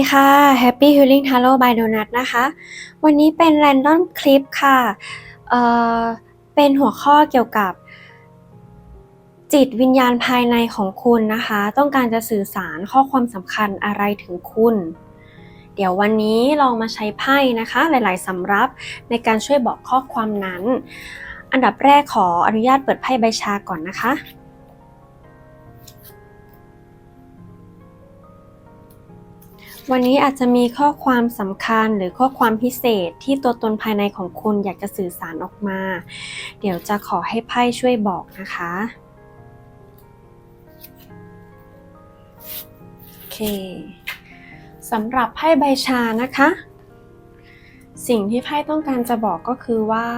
ดีค่ะ Happy Healing Tarot by Donut นะคะ วันนี้เป็น Random Clip ค่ะเเป็นหัวข้อเกี่ยวกับ จิตวิญญาณภายในของคุณนะคะ ต้องการจะสื่อสารข้อความสำคัญอะไรถึงคุณ เดี๋ยววันนี้ลองมาใช้ไพ่นะคะ หลายๆสำรับในการช่วยบอกข้อความนั้น อันดับแรกขออนุญาตเปิดไพ่ใบชาก่อนนะคะ วันนี้อาจจะมีข้อความสำคัญหรือข้อความพิเศษที่ตัวตนภายในของคุณอยากจะสื่อสารออกมา เดี๋ยวจะขอให้ไพ่ช่วยบอกนะคะโอเคสำหรับไพ่ใบชานะคะ สิ่งที่ไพ่ต้องการจะบอกก็คือว่า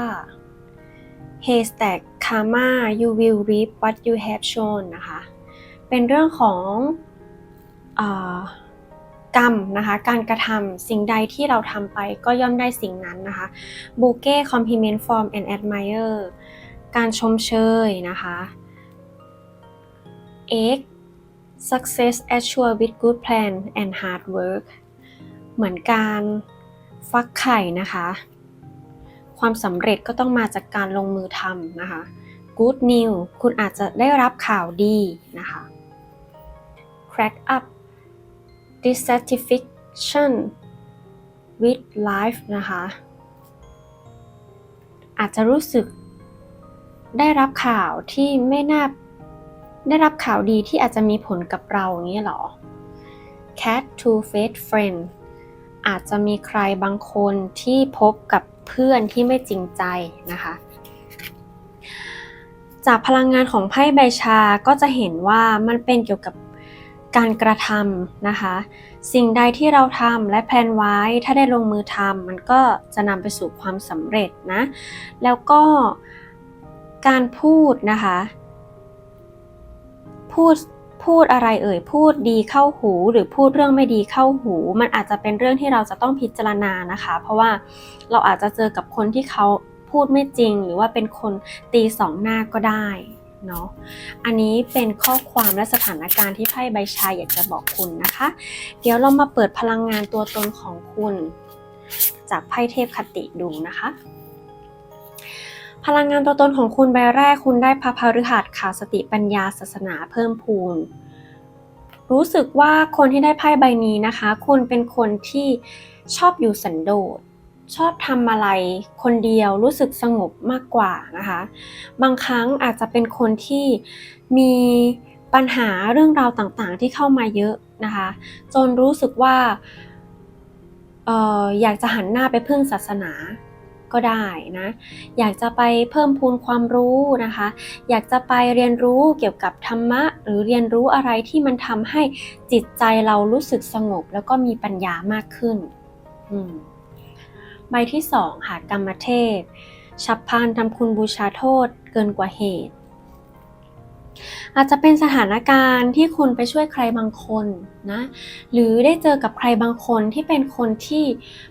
Haystack Karma you will reap what you have shown นะคะ เป็นเรื่องของเออ กรรมนะคะ การกระทำสิ่งใดที่เราทำไปก็ย่อมได้สิ่งนั้นนะคะ Bouquet compliment from and admire การชมเชยนะคะ Egg success assured with good plan and hard work เหมือนการฟักไข่นะคะ ความสำเร็จก็ต้องมาจากการลงมือทำนะคะ Good news คุณอาจจะได้รับข่าวดีนะคะ Crack up dissatisfaction with life นะคะ อาจจะรู้สึกได้รับข่าวที่ไม่น่า ได้รับข่าวดีที่อาจจะมีผลกับเราอย่างนี้หรอ cat to face friend อาจจะมีใครบางคนที่พบกับเพื่อนที่ไม่จริงใจนะคะ จากพลังงานของไพ่ใบชาก็จะเห็นว่ามันเป็นเกี่ยวกับ การกระทำนะคะ สิ่งใดที่เราทำและแพลนไว้ ถ้าได้ลงมือทำมันก็จะนำไปสู่ความสำเร็จนะ แล้วก็การพูดนะคะ พูดพูดอะไรเอ่ยพูดดีเข้าหู หรือพูดเรื่องไม่ดีเข้าหู มันอาจจะเป็นเรื่องที่เราจะต้องพิจารณานะคะ เพราะว่าเราอาจจะเจอกับคนที่เขาพูดไม่จริง หรือว่าเป็นคนตีสองหน้าก็ได้ เนาะ อันนี้เป็นข้อความและสถานการณ์ที่ไพ่ใบชาอยากจะบอกคุณนะคะ เดี๋ยวเรามาเปิดพลังงานตัวตนของคุณ จากไพ่เทพคติดูนะคะ พลังงานตัวตนของคุณใบแรกคุณได้พระพฤหัสค่ะสติปัญญาศาสนาเพิ่มพูนรู้สึกว่าคนที่ได้ไพ่ใบนี้นะคะ คุณเป็นคนที่ชอบอยู่สันโดษ ชอบทำอะไรคนเดียวรู้สึกสงบมากกว่านะคะ บางครั้งอาจจะเป็นคนที่มีปัญหาเรื่องราวต่างๆ ที่เข้ามาเยอะนะคะ จนรู้สึกว่าเอออยากจะหันหน้าไปพึ่งศาสนาก็ได้นะ อยากจะไปเพิ่มพูนความรู้นะคะ อยากจะไปเรียนรู้เกี่ยวกับธรรมะ หรือเรียนรู้อะไรที่มันทำให้จิตใจเรารู้สึกสงบ แล้วก็มีปัญญามากขึ้น อืม ใบที่สองค่ะกรรมเทพ ฉับพลันทำคุณบูชาโทษเกินกว่าเหตุ อาจจะเป็นสถานการณ์ที่คุณไปช่วยใครบางคนนะ หรือได้เจอกับใครบางคนที่เป็นคนที่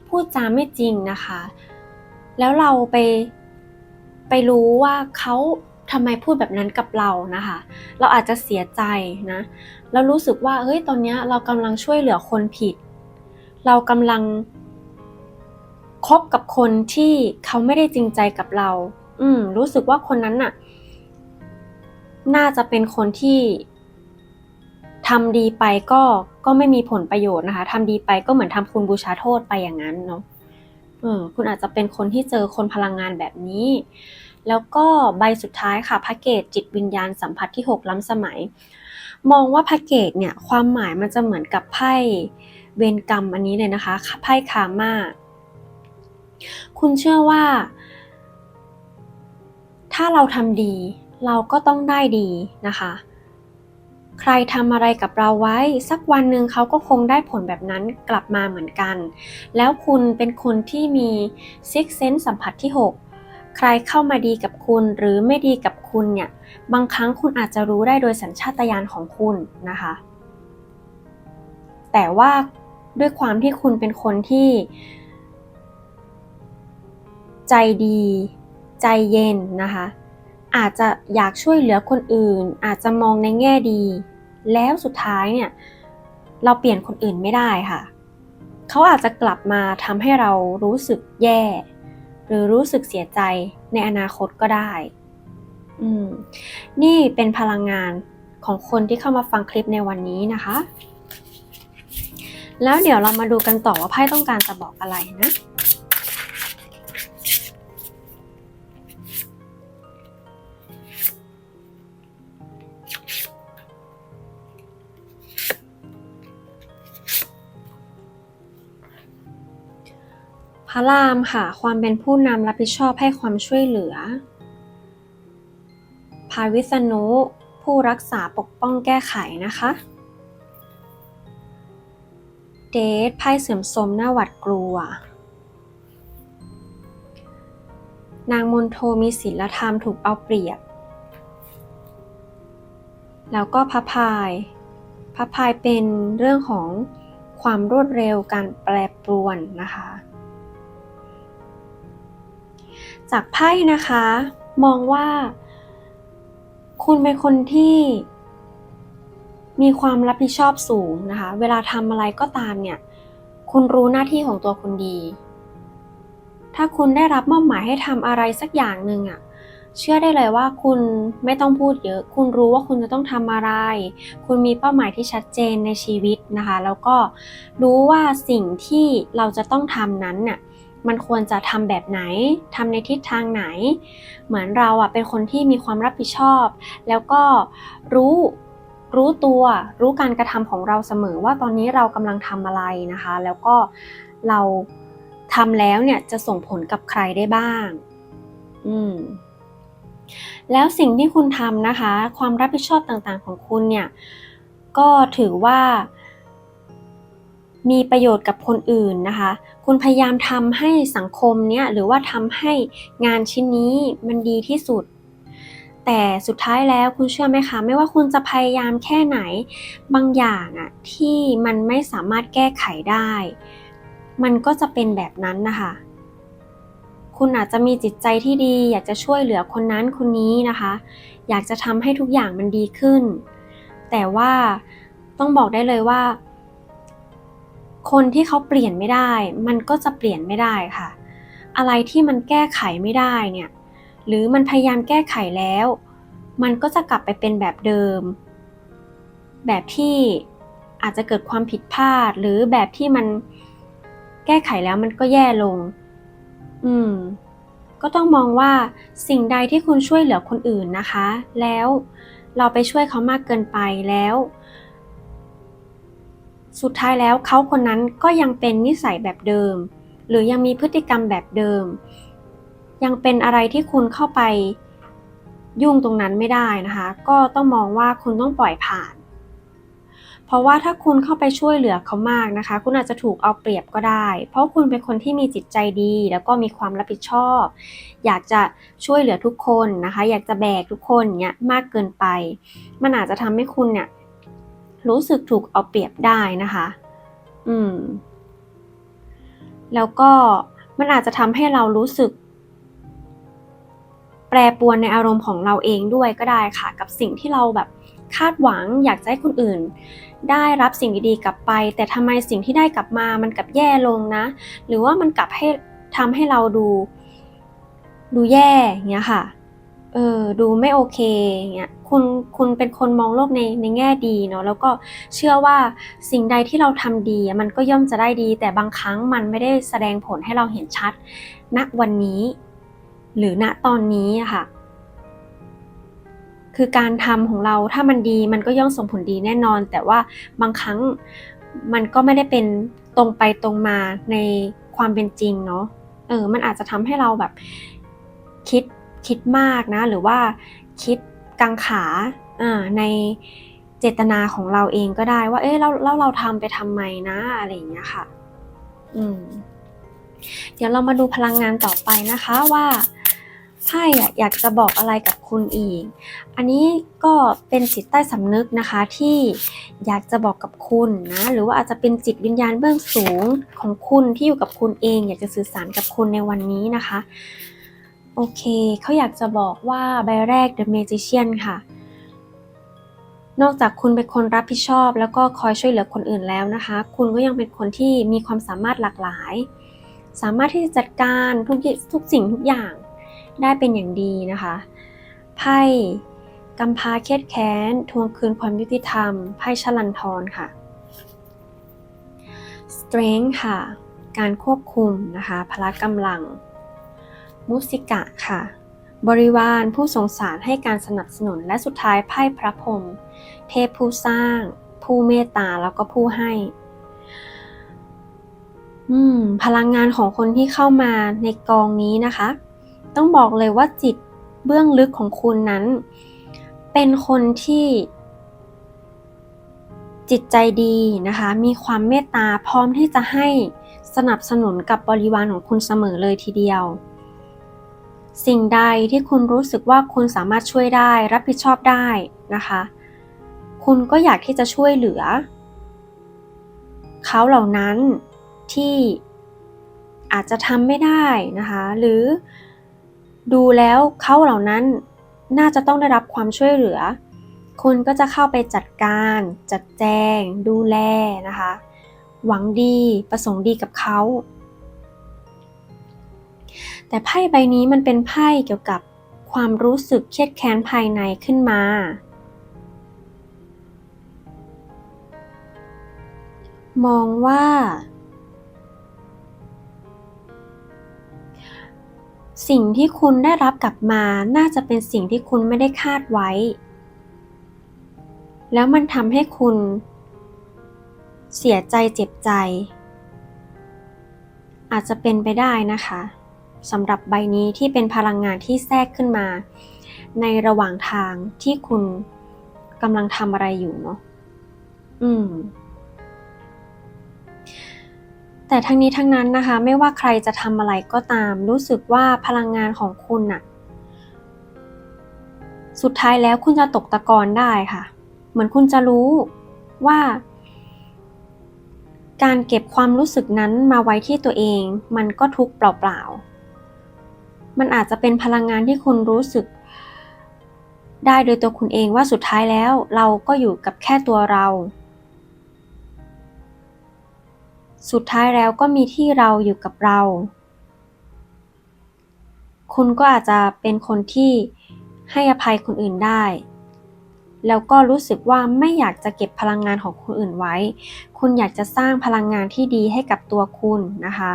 พูดจาไม่จริงนะคะ แล้วเราไปไปรู้ว่าเขาทำไมพูดแบบนั้นกับเรานะคะ เราอาจจะเสียใจนะแล้วรู้สึกว่า เฮ้ย ตอนนี้เรากำลังช่วยเหลือคนผิด เรากำลัง คบกับคนที่เขาไม่ได้จริงใจกับเรา อืม รู้สึกว่าคนนั้นน่ะ น่าจะเป็นคนที่ทำดีไปก็ก็ไม่มีผลประโยชน์นะคะทำดีไปก็เหมือนทำคุณบูชาโทษไปอย่างนั้นเนาะเออคุณอาจจะเป็นคนที่เจอคนพลังงานแบบนี้ แล้วก็ใบสุดท้ายค่ะพระเกตจิตวิญญาณสัมผัสที่ 6 ล้ำสมัย มองว่าพระเกตเนี่ย ความหมายมันจะเหมือนกับไพ่เวรกรรมอันนี้เลยนะคะไพ่คาร์มา คุณเชื่อว่า ถ้าเราทำดี เราก็ต้องได้ดีนะคะ ใครทำอะไรกับเราไว้ สักวันหนึ่งเขาก็คงได้ผลแบบนั้นกลับมาเหมือนกัน แล้วคุณเป็นคนที่มีซิกเซนสัมผัสที่ 6ใครเข้ามาดีกับคุณหรือไม่ดีกับคุณเนี่ย บางครั้งคุณอาจจะรู้ได้โดยสัญชาตญาณของคุณนะคะ แต่ว่าด้วยความที่คุณเป็นคนที่ ใจดี ใจเย็นนะคะ อาจจะอยากช่วยเหลือคนอื่น อาจจะมองในแง่ดี แล้วสุดท้ายเนี่ยเราเปลี่ยนคนอื่นไม่ได้ค่ะ เขาอาจจะกลับมาทำให้เรารู้สึกแย่ หรือรู้สึกเสียใจในอนาคตก็ได้ อืม นี่เป็นพลังงานของคนที่เข้ามาฟังคลิปในวันนี้นะคะ แล้วเดี๋ยวเรามาดูกันต่อว่าไพ่ต้องการจะบอกอะไรนะ พระรามค่ะ ความเป็นผู้นำรับผิดชอบให้ความช่วยเหลือ พาวิษณุ ผู้รักษาปกป้องแก้ไขนะคะ เดทไพ่เสื่อมโทรมหน้าหวัดกลัว นางมนโทมีศีลธรรมถูกเอาเปรียบ แล้วก็พระพาย พระพายเป็นเรื่องของความรวดเร็วการแปรปรวนนะคะ จากไพ่นะคะ มองว่า คุณเป็นคนที่ มีความรับผิดชอบสูงนะคะ เวลาทำอะไรก็ตามเนี่ย คุณรู้หน้าที่ของตัวคุณดี ถ้าคุณได้รับมอบหมายให้ทำอะไรสักอย่างหนึ่งอะเชื่อได้เลยว่าคุณไม่ต้องพูดเยอะ คุณรู้ว่าคุณจะต้องทำอะไร คุณมีเป้าหมายที่ชัดเจนในชีวิตนะคะ แล้วก็รู้ว่าสิ่งที่เราจะต้องทำนั้นน่ะ มันควรจะทำแบบไหนทำในทิศทางไหน เหมือนเราอะเป็นคนที่มีความรับผิดชอบ แล้วก็รู้รู้ตัวรู้การกระทำของเราเสมอว่าตอนนี้เรากำลังทำอะไรนะคะ แล้วก็เราทำแล้วเนี่ยจะส่งผลกับใครได้บ้าง อืมแล้วสิ่งที่คุณทำนะคะ ความรับผิดชอบต่างๆของคุณเนี่ย ก็ถือว่า มีประโยชน์กับคนอื่นนะคะ คุณพยายามทำให้สังคมเนี่ยหรือว่าทำให้งานชิ้นนี้มันดีที่สุด แต่สุดท้ายแล้วคุณเชื่อไหมคะ ไม่ว่าคุณจะพยายามแค่ไหน บางอย่างอะที่มันไม่สามารถแก้ไขได้ มันก็จะเป็นแบบนั้นนะคะคุณอาจจะมีจิตใจที่ดี อยากจะช่วยเหลือคนนั้นคนนี้นะคะ อยากจะทำให้ทุกอย่างมันดีขึ้น แต่ว่าต้องบอกได้เลยว่า คนที่เขาเปลี่ยนไม่ได้ มันก็จะเปลี่ยนไม่ได้ค่ะ อะไรที่มันแก้ไขไม่ได้เนี่ย หรือมันพยายามแก้ไขแล้ว มันก็จะกลับไปเป็นแบบเดิม แบบที่อาจจะเกิดความผิดพลาด หรือแบบที่มันแก้ไขแล้วมันก็แย่ลง อืม ก็ต้องมองว่าสิ่งใดที่คุณช่วยเหลือคนอื่นนะคะ แล้วเราไปช่วยเขามากเกินไปแล้ว สุดท้ายแล้วเขาคนนั้นก็ยังเป็นนิสัยแบบเดิม หรือยังมีพฤติกรรมแบบเดิม ยังเป็นอะไรที่คุณเข้าไปยุ่งตรงนั้นไม่ได้นะคะ ก็ต้องมองว่าคุณต้องปล่อยผ่าน เพราะว่าถ้าคุณเข้าไปช่วยเหลือเขามากนะคะ คุณอาจจะถูกเอาเปรียบก็ได้ เพราะคุณเป็นคนที่มีจิตใจดี แล้วก็มีความรับผิดชอบ อยากจะช่วยเหลือทุกคนนะคะ อยากจะแบกทุกคนเนี่ยมากเกินไป มันอาจจะทำให้คุณเนี่ย รู้สึกถูกเอาเปรียบได้นะคะ อืม แล้วก็มันอาจจะทำให้เรารู้สึก แปรปวนในอารมณ์ของเราเองด้วยก็ได้ค่ะ กับสิ่งที่เราแบบคาดหวังอยากจะให้คนอื่น ได้รับสิ่งดีๆกลับไป แต่ทำไมสิ่งที่ได้กลับมามันกลับแย่ลงนะ หรือว่ามันกลับให้ทำให้เราดู ดูแย่อย่างเงี้ยค่ะ เออดูไม่โอเคเงี้ยคุณคุณเป็นคนมองโลกในในแง่ดีเนาะแล้วก็เชื่อว่าสิ่งใดที่เราทำดีมันก็ย่อมจะได้ดี แต่บางครั้งมันไม่ได้แสดงผลให้เราเห็นชัด ณวันนี้ หรือณตอนนี้ค่ะ คือการทำของเราถ้ามันดีมันก็ย่อมส่งผลดีแน่นอน แต่ว่าบางครั้งมันก็ไม่ได้เป็นตรงไปตรงมาในความเป็นจริงเนาะเออมันอาจจะทำให้เราแบบ คิดมากนะ หรือว่าคิดกังขาในเจตนาของเราเองก็ได้ว่า เอ๊ะแล้วแล้วเราทำไปทำไมนะ อะไรอย่างเงี้ยค่ะ อืม เดี๋ยวเรามาดูพลังงานต่อไปนะคะว่าไพ่อยากจะบอกอะไรกับคุณอีก อันนี้ก็เป็นจิตใต้สำนึกนะคะที่อยากจะบอกกับคุณนะ หรือว่าอาจจะเป็นจิตวิญญาณเบื้องสูงของคุณที่อยู่กับคุณเอง อยากจะสื่อสารกับคุณในวันนี้นะคะ อเค เขาอยากจะบอกว่าใบแรก The Magician ค่ะ นอกจากคุณเป็นคนรับผิดชอบ แล้วก็คอยช่วยเหลือคนอื่นแล้วนะคะ คุณก็ยังเป็นคนที่มีความสามารถหลากหลาย สามารถที่จะจัดการทุกทุกสิ่งทุกอย่างได้เป็นอย่างดีนะคะ ไพ่กำพาเครียดแค้น ทวงคืนความยุติธรรม ไพ่ชลันทรค่ะ strength ค่ะ การควบคุมนะคะ พละกำลัง มุสิกะค่ะ บริวารผู้สงสารให้การสนับสนุนและสุดท้ายไพ่พระพรหมเทพผู้สร้าง ผู้เมตตาแล้วก็ผู้ให้พลังงานของคนที่เข้ามาในกองนี้นะคะ ต้องบอกเลยว่าจิตเบื้องลึกของคุณนั้น เป็นคนที่ จิตใจดีนะคะ มีความเมตตาพร้อมที่จะให้สนับสนุนกับบริวารของคุณเสมอเลยทีเดียว สิ่งใดที่คุณรู้สึกว่าคุณสามารถช่วยได้ รับผิดชอบได้นะคะ คุณก็อยากที่จะช่วยเหลือ เขาเหล่านั้นที่อาจจะทำไม่ได้นะคะ หรือดูแล้วเขาเหล่านั้นน่าจะต้องได้รับความช่วยเหลือ คุณก็จะเข้าไปจัดการ จัดแจง ดูแลนะคะ หวังดีประสงค์ดีกับเขา แต่ไพ่ใบนี้มันเป็นไพ่เกี่ยวกับความรู้สึกเครียดแค้นภายในขึ้นมา มองว่า สิ่งที่คุณได้รับกลับมาน่าจะเป็นสิ่งที่คุณไม่ได้คาดไว้ แล้วมันทำให้คุณ เสียใจเจ็บใจ อาจจะเป็นไปได้นะคะ สำหรับใบนี้ที่เป็นพลังงานที่แทรกขึ้นมา ในระหว่างทางที่คุณกำลังทำอะไรอยู่เนาะอืม แต่ทั้งนี้ทั้งนั้นนะคะ ไม่ว่าใครจะทำอะไรก็ตาม รู้สึกว่าพลังงานของคุณน่ะสุดท้ายแล้วคุณจะตกตะกอนได้ค่ะ เหมือนคุณจะรู้ว่า การเก็บความรู้สึกนั้นมาไว้ที่ตัวเอง มันก็ทุกข์เปล่าๆ มันอาจจะเป็นพลังงานที่คุณรู้สึก ได้โดยตัวคุณเองว่าสุดท้ายแล้ว เราก็อยู่กับแค่ตัวเรา สุดท้ายแล้วก็มีที่เราอยู่กับเรา คุณก็อาจจะเป็นคนที่ให้อภัยคนอื่นได้ แล้วก็รู้สึกว่าไม่อยากจะเก็บพลังงานของคนอื่นไว้ คุณอยากจะสร้างพลังงานที่ดีให้กับตัวคุณนะคะ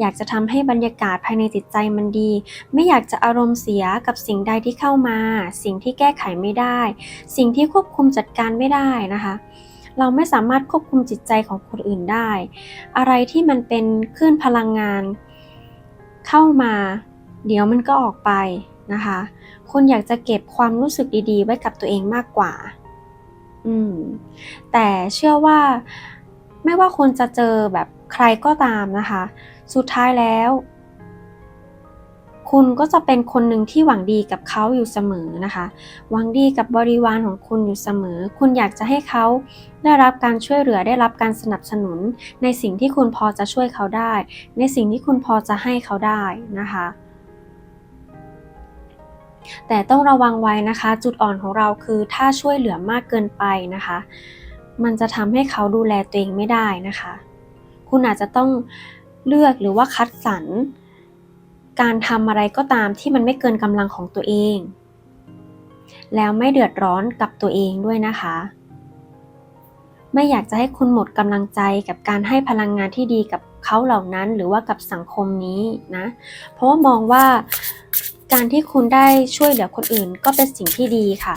อยากจะทำให้บรรยากาศภายในจิตใจมันดี ไม่อยากจะอารมณ์เสียกับสิ่งใดที่เข้ามา สิ่งที่แก้ไขไม่ได้ สิ่งที่ควบคุมจัดการไม่ได้นะคะเราไม่สามารถควบคุมจิตใจของคนอื่นได้ อะไรที่มันเป็นคลื่นพลังงานเข้ามา เดี๋ยวมันก็ออกไปนะคะ คุณอยากจะเก็บความรู้สึกดีๆ ไว้กับตัวเองมากกว่า อืม แต่เชื่อว่าไม่ว่าคุณจะเจอแบบใครก็ตามนะคะ สุดท้ายแล้ว คุณก็จะเป็นคนหนึ่งที่หวังดีกับเขาอยู่เสมอนะคะ หวังดีกับบริวารของคุณอยู่เสมอ คุณอยากจะให้เขาได้รับการช่วยเหลือได้รับการสนับสนุน ในสิ่งที่คุณพอจะช่วยเขาได้ ในสิ่งที่คุณพอจะให้เขาได้นะคะ แต่ต้องระวังไว้นะคะ จุดอ่อนของเราคือถ้าช่วยเหลือมากเกินไปนะคะ มันจะทำให้เขาดูแลตัวเองไม่ได้นะคะ คุณอาจจะต้องเลือกหรือว่าคัดสรรการทำอะไรก็ตามที่มันไม่เกินกำลังของตัวเอง แล้วไม่เดือดร้อนกับตัวเองด้วยนะคะ ไม่อยากจะให้คุณหมดกำลังใจกับการให้พลังงานที่ดีกับ เขาเหล่านั้นหรือว่ากับสังคมนี้นะ เพราะว่ามองว่าการที่คุณได้ช่วยเหลือคนอื่นก็เป็นสิ่งที่ดีค่ะ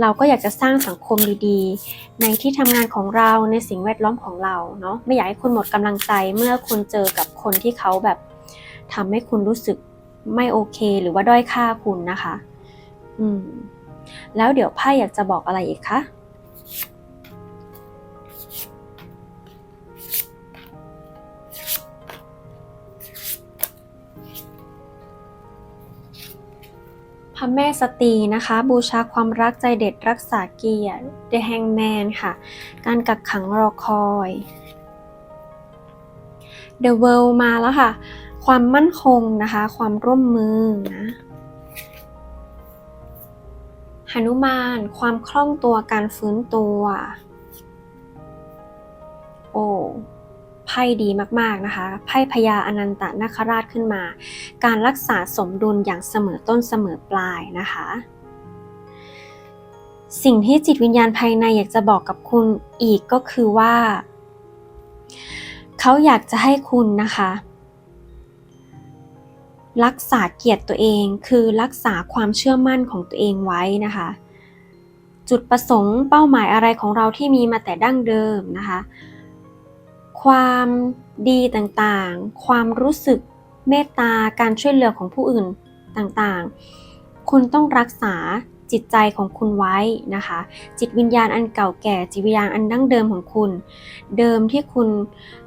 เราก็อยากจะสร้างสังคมดีๆ ในที่ทำงานของเราในสิ่งแวดล้อมของเราเนาะไม่อยากให้คุณหมดกำลังใจเมื่อคุณเจอกับคนที่เขาแบบทำให้คุณรู้สึกไม่โอเค หรือว่าด้อยค่าคุณนะคะ อืม แล้วเดี๋ยวไพ่อยากจะบอกอะไรอีกคะ ระแม่สตีนะคะ บูชาความรักใจเด็ดรักษาเกียรติ The Hangman ค่ะ การกักขังรอคอย The World มาแล้วค่ะ ความมั่นคงนะคะ ความร่วมมือนะหนุมาน ความคล่องตัวการฟื้นตัว โอ้ ไพ่ดีมากๆนะคะ ไพ่พญาอนันตนาคราชขึ้นมา การรักษาสมดุลอย่างเสมอต้นเสมอปลายนะคะ สิ่งที่จิตวิญญาณภายในอยากจะบอกกับคุณอีกก็คือว่า เขาอยากจะให้คุณนะคะรักษาเกียรติตัวเองคือรักษาความเชื่อมั่นของตัวเองไว้นะคะ จุดประสงค์เป้าหมายอะไรของเราที่มีมาแต่ดั้งเดิมนะคะ ความดีต่างๆ ความรู้สึกเมตตาการช่วยเหลือของผู้อื่นต่างๆ คุณต้องรักษาจิตใจของคุณไว้นะคะ จิตวิญญาณอันเก่าแก่ จิตวิญญาณอันดั้งเดิมของคุณ เดิมที่คุณ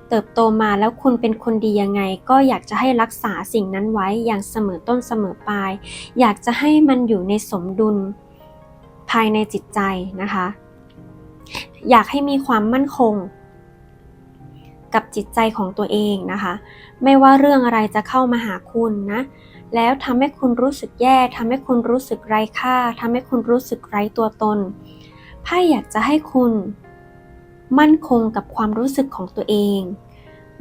เติบโตมาแล้วคุณเป็นคนดียังไง ก็อยากจะให้รักษาสิ่งนั้นไว้อย่างเสมอต้นเสมอปลาย อยากจะให้มันอยู่ในสมดุลภายในจิตใจนะคะ อยากให้มีความมั่นคง กับจิตใจของตัวเองนะคะ ไม่ว่าเรื่องอะไรจะเข้ามาหาคุณนะ แล้วทำให้คุณรู้สึกแย่ทำให้คุณรู้สึกไร้ค่าทำให้คุณรู้สึกไร้ตัวตนไพ่อยากจะให้คุณ มั่นคงกับความรู้สึกของตัวเอง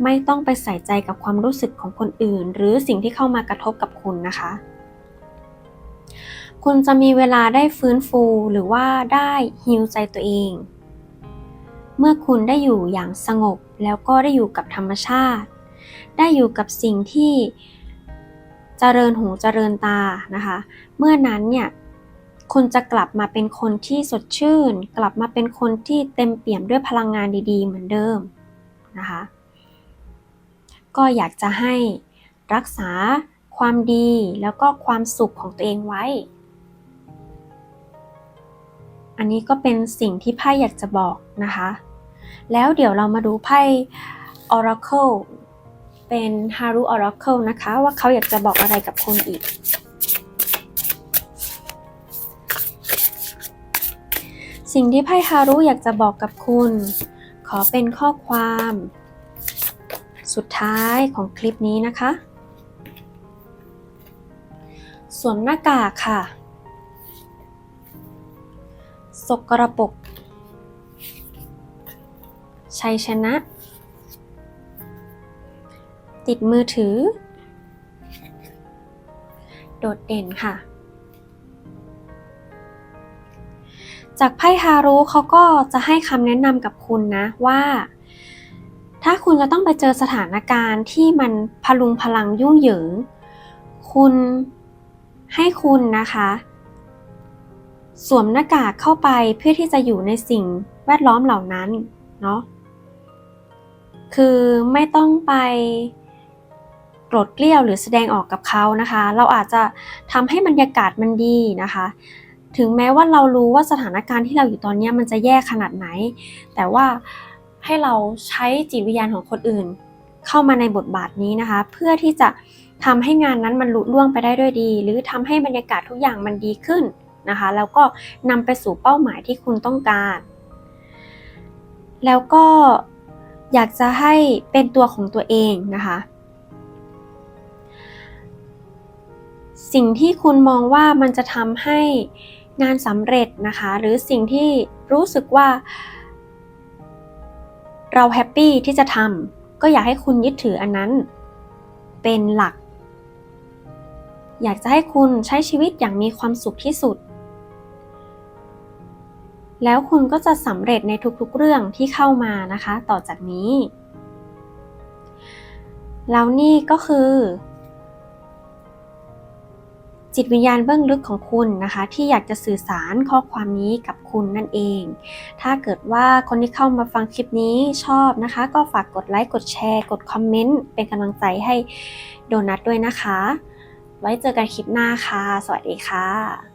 ไม่ต้องไปใส่ใจกับความรู้สึกของคนอื่น หรือสิ่งที่เข้ามากระทบกับคุณนะคะ คุณจะมีเวลาได้ฟื้นฟูหรือว่าได้ฮิวใจตัวเอง เมื่อคุณได้อยู่อย่างสงบ แล้วก็ได้อยู่กับธรรมชาติ ได้อยู่กับสิ่งที่เจริญหูเจริญตานะคะ เมื่อนั้นเนี่ยคุณจะกลับมาเป็นคนที่สดชื่น กลับมาเป็นคนที่เต็มเปี่ยมด้วยพลังงานดีๆ เหมือนเดิมนะคะ ก็อยากจะให้รักษาความดีแล้วก็ความสุขของตัวเองไว้ อันนี้ก็เป็นสิ่งที่ไพ่อยากจะบอกนะคะ แล้วเดี๋ยวเรามาดูไพ่ Oracle เป็น Haru Oracle นะคะ ว่าเขาอยากจะบอกอะไรกับคุณอีก สิ่งที่ไพ่ฮารุอยากจะบอกกับคุณ ขอเป็นข้อความ สุดท้ายของคลิปนี้นะคะ สวมหน้ากากค่ะ สกรปรก ชัยชนะ ติดมือถือ โดดเด่นค่ะ จากไพ่ฮารุเขาก็จะให้คำแนะนำกับคุณนะว่า ถ้าคุณจะต้องไปเจอสถานการณ์ที่มันพลุงพลังยุ่งเหยิง คุณให้คุณนะคะสวมหน้ากากเข้าไปเพื่อที่จะอยู่ในสิ่งแวดล้อมเหล่านั้นเนาะ คือไม่ต้องไปโกรธเกลี้ยวหรือแสดงออกกับเขานะคะ เราอาจจะทำให้บรรยากาศมันดีนะคะ ถึงแม้ว่าเรารู้ว่าสถานการณ์ที่เราอยู่ตอนนี้มันจะแย่ขนาดไหน แต่ว่าให้เราใช้จิตวิญญาณของคนอื่น เข้ามาในบทบาทนี้นะคะ เพื่อที่จะทำให้งานนั้นมันลุล่วงไปได้ด้วยดี หรือทำให้บรรยากาศทุกอย่างมันดีขึ้นนะคะ แล้วก็นำไปสู่เป้าหมายที่คุณต้องการ แล้วก็ อยากจะให้เป็นตัวของตัวเองนะคะ สิ่งที่คุณมองว่ามันจะทำให้งานสำเร็จนะคะ หรือสิ่งที่รู้สึกว่า เราแฮปปี้ที่จะทำก็อยากให้คุณยึดถืออันนั้น เป็นหลัก อยากจะให้คุณใช้ชีวิตอย่างมีความสุขที่สุด แล้วคุณก็จะสำเร็จในทุกๆเรื่องที่เข้ามานะคะ ต่อจากนี้ แล้วนี่ก็คือ จิตวิญญาณเบื้องลึกของคุณนะคะ ที่อยากจะสื่อสารข้อความนี้กับคุณนั่นเอง ถ้าเกิดว่าคนที่เข้ามาฟังคลิปนี้ชอบนะคะ ก็ฝากกดไลค์กดแชร์กดคอมเมนต์เป็นกำลังใจให้โดนัทด้วยนะคะ ไว้เจอกันคลิปหน้าค่ะ สวัสดีค่ะ